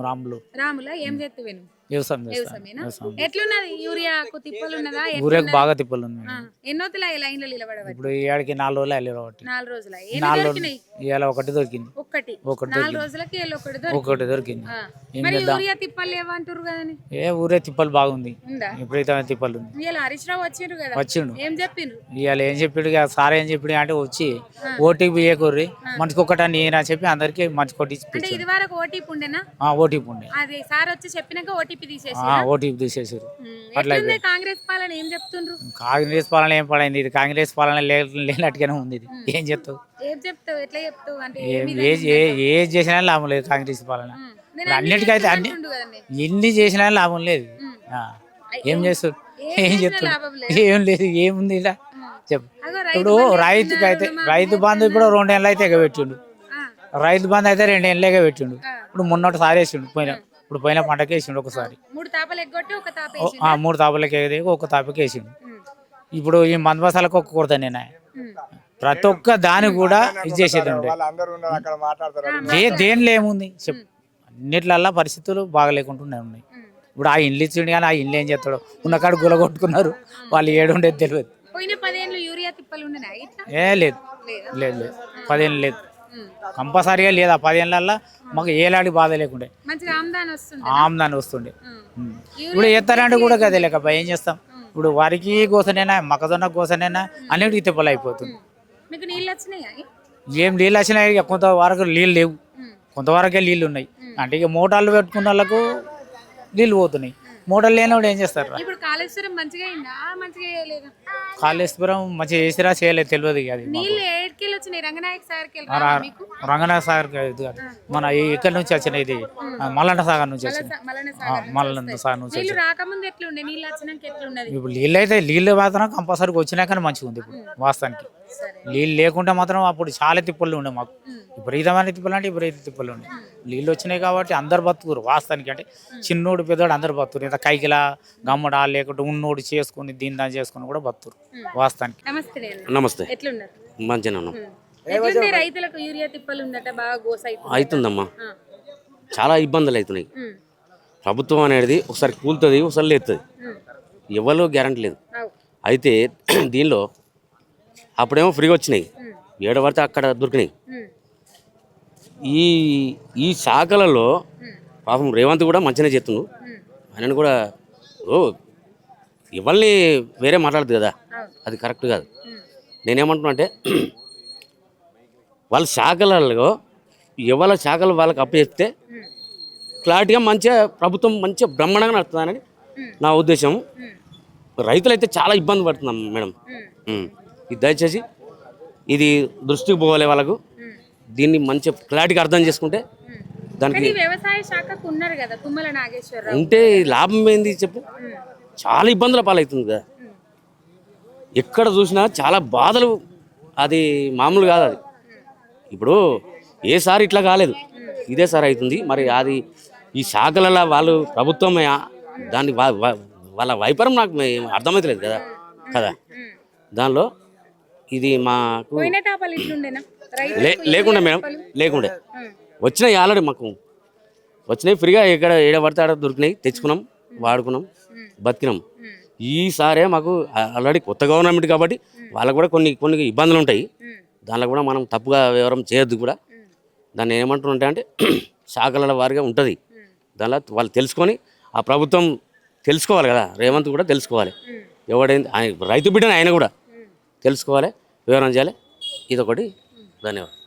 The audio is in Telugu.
రాములు. రాముల? ఏం చేస్తావేను వ్యవసాయం ఎట్లున్నది? యూరియాకు తిప్పలు ఉన్నదా ఊరేకి బాగా తిప్పలు ఎన్నోతులా లైన్లో నిలబడబట్టి ఇప్పుడు ఏడికి నాలుగు రోజులు వెళ్ళి ఒకటి నాలుగు రోజుల నాలుగు ఇవాళ ఒకటి దొరికింది. ఒక్కటి ఒకటి నాలుగు రోజులకి ఒకటి ఒకటి దొరికింది. ఏం మరి యూరియా తిప్పలు కదని ఏ ఊరే తిప్పలు బాగుంది. ఉందా? విపరీతమైన తిప్పలు ఉంది. హరీష్ రావు వచ్చిండ్రు కదా? వచ్చిండు. ఏం చెప్పిండ్రు? ఇవాళ ఏం చెప్పాడు? సార్ ఏం చెప్పాడు అంటే వచ్చి ఓటీపీ ఇయ్యకూర్రి. మనిషికి ఒకటని ఈయన చెప్పి అందరికి మంచి కొట్టి ఇది వరకు ఓటీపీ ఉండేనా? ఓటీపీ ఉండే. అది సార్ వచ్చి చెప్పినాక ఓటీపీ తీసేసి ఓటీపీ తీసేసారు ఎట్లుంది కాంగ్రెస్ పాలన? ఏం చెప్తుండ్రు? కాంగ్రెస్ పాలన ఏం పడైంది ఇది కాంగ్రెస్ పాలన లేనట్టుగానే ఉంది ఇది. ఏం చెప్తావు? ఏం చెప్తావు? ఎట్లా చెప్తావు? అంటే ఏం చేసినా లాభం లేదు కాంగ్రెస్ పాలన. అన్నిటికైతే అన్ని ఎన్ని చేసినా లాభం లేదు. ఏం చేస్తారు ఏం చెప్తారు ఏం లేదు. ఏముంది ఇలా? చెప్పు. ఇప్పుడు రైతుకి అయితే రైతు బంధు ఇప్పుడు రెండు నెలలు అయితే ఎగబెట్టిండు. రైతు బంధు అయితే రెండు ఎగబెట్టిండు. ఆ. ఇప్పుడు మొన్నటి సారి వేసిండు పోయిన ఇప్పుడు పోయిన పంటకి వేసిండు ఒకసారి. మూడు తాపలు ఎగ్గొట్టి ఒక తాప ఓ- ఆ, మూడు తాపలకి ఒక తాపకి వేసిండు. ఇప్పుడు ఈ మందు మసాలకు ఒక్క కొడతా నేను ప్రతి ఒక్క దాని కూడా ఇది చేసేది ఉండే దే దేనిలో ఏముంది? చెప్పు అన్నిట్లల్లా పరిస్థితులు బాగలేకుండా ఉన్నాయి. ఇప్పుడు ఆ ఇండ్లు ఇచ్చిండు కానీ ఆ ఇండ్లు ఏం చేస్తాడు? ఉన్న కాడ గుల కొట్టుకున్నారు. వాళ్ళు ఏడు ఉండేది తెలియదు. పోయిన పదేళ్ళు యూరియా తిప్పలు ఉండనా ఇట్లా? ఏ లేదు. లేదా? లేదు లేదు. పదేళ్ళు లేదు. కంపల్సరీగా లేదు. ఆ పదేళ్ళల్లో మాకు ఏలాంటి బాధ లేకుండే. ఆమ్దాన్ వస్తుండే. ఇప్పుడు ఎత్తారంటే కూడా కదే లేక ఏం చేస్తాం? ఇప్పుడు వరికి కోసనైనా మొక్కజొన్న కోసనైనా అన్నిటికీ తిప్పలు అయిపోతుంది. ఏం నీళ్ళు వచ్చినాయి ఇక కొంతవరకు నీళ్ళు లేవు. కొంతవరకే నీళ్ళు ఉన్నాయి. అంటే ఇక మోటార్లు పెట్టుకున్న వాళ్ళకు నీళ్ళు పోతున్నాయి. మోటార్లు లేనివాడు ఏం చేస్తారు? కాళేశ్వరం మంచిగా చేసిరా చేయలేదు తెలియదు అది వచ్చినాయి రంగనాయక మీకు? సాగర్. మన ఈ ఇక్కడ నుంచి వచ్చిన ఇది మల్లన్న సాగర్ నుంచి వచ్చింది. సాగర్ మల్లన్న సాగర్ నుంచి నీళ్ళు వచ్చింది. రాకముందు ఎట్లుండే నీళ్ళు వచ్చినాక ఎట్లున్నది? ఇప్పుడు నీళ్ళు అయితే నీళ్ళు మాత్రం కంపల్సరీగా వచ్చినాకనే మంచిగా ఉంది ఇప్పుడు వాస్తవానికి. నీళ్ళు లేకుంటే మాత్రం అప్పుడు చాలా తిప్పలు ఉండే మాకు. విపరీతమైన తిప్పలు అంటే విపరీత తిప్పలు ఉండే నీళ్ళు వచ్చినాయి కాబట్టి అందరు బతుకురు వాస్తవానికి అంటే చిన్నోడు పెద్దోడు అందరు బతుకురు. ఇంత కైకిలా గమ్మడా లేకుంటే ఉన్నోడు చేసుకుని దీని దాని చేసుకుని కూడా బతుకురు వాస్తవానికి. నమస్తే నమస్తే. ఎట్లున్నారు? మంచిగా ఉన్నాం ఉమ్. ఎట్లుంది రైతులకు యూరియా తిప్పలు ఉందట బాగా గోస అవుతుంది అవుతుందమ్మా. చాలా ఇబ్బందులు అవుతున్నాయి. ప్రభుత్వం అనేది ఒకసారి కూలుతుంది ఒకసారి లేస్తుంది. ఎవరు గ్యారంటీ లేదు. అయితే దీనిలో అప్పుడేమో ఫ్రీగా వచ్చినాయి. ఏడ పడితే అక్కడ దొరికినాయి. ఈ ఈ శాఖలలో. పాపం రేవంత్ కూడా మంచిగానే ఉమ్. ఆయన కూడా ఓ ఎవరిని వేరే మాట్లాడదు కదా. అది కరెక్ట్ కాదు. నేనేమంటున్నా అంటే వాళ్ళ శాఖలలో ఎవరి శాఖలు వాళ్ళకి అప్పచెప్తే. క్లారిటీగా మంచిగా ప్రభుత్వం మంచిగా బ్రహ్మాండంగా నడుతుందని. నా ఉద్దేశం. రైతులైతే చాలా ఇబ్బంది పడుతున్నాం మేడం. ఇది దయచేసి ఇది దృష్టికి పోవాలి వాళ్ళకు. దీన్ని మంచిగా క్లారిటీగా అర్థం చేసుకుంటే. దానికి వ్యవసాయ శాఖకు ఉన్నారు కదా తుమ్మల నాగేశ్వరరావు ఉంటే లాభం ఏంది చెప్పు. చాలా ఇబ్బందుల పాలవుతుంది కదా. ఎక్కడ చూసినా చాలా బాధలు అది మామూలు కాదు అది. ఇప్పుడు ఏ సారి ఇట్లా కాలేదు. ఇదే సారి అవుతుంది. మరి అది ఈ శాఖలలో వాళ్ళు ప్రభుత్వం దాన్ని వాళ్ళ వైపరం నాకు అర్థమవుతలేదు కదా కదా. దానిలో ఇది మాకు లేకుండా మేడం లేకుండే. వచ్చినాయి ఆల్రెడీ మాకు. వచ్చినాయి ఫ్రీగా ఎక్కడ ఏడ పడితే ఆడ దొరికినాయి. తెచ్చుకున్నాం వాడుకున్నాం బతికినాం. ఈసారే మాకు ఆల్రెడీ కొత్త గవర్నమెంట్ కాబట్టి వాళ్ళకు కూడా కొన్ని కొన్ని ఇబ్బందులు ఉంటాయి. దానిలో కూడా మనం తప్పుగా వివరం చేయొద్దు కూడా. దాన్ని ఏమంటున్నారంటే అంటే శాఖల వారిగా ఉంటుంది. దానిలో వాళ్ళు తెలుసుకొని ఆ ప్రభుత్వం తెలుసుకోవాలి కదా. రేవంత్ కూడా తెలుసుకోవాలి. ఎవడైంది? ఆయన రైతు బిడ్డని ఆయన కూడా తెలుసుకోవాలి వివరణ చేయాలి. ఇదొకటి. ధన్యవాదాలు.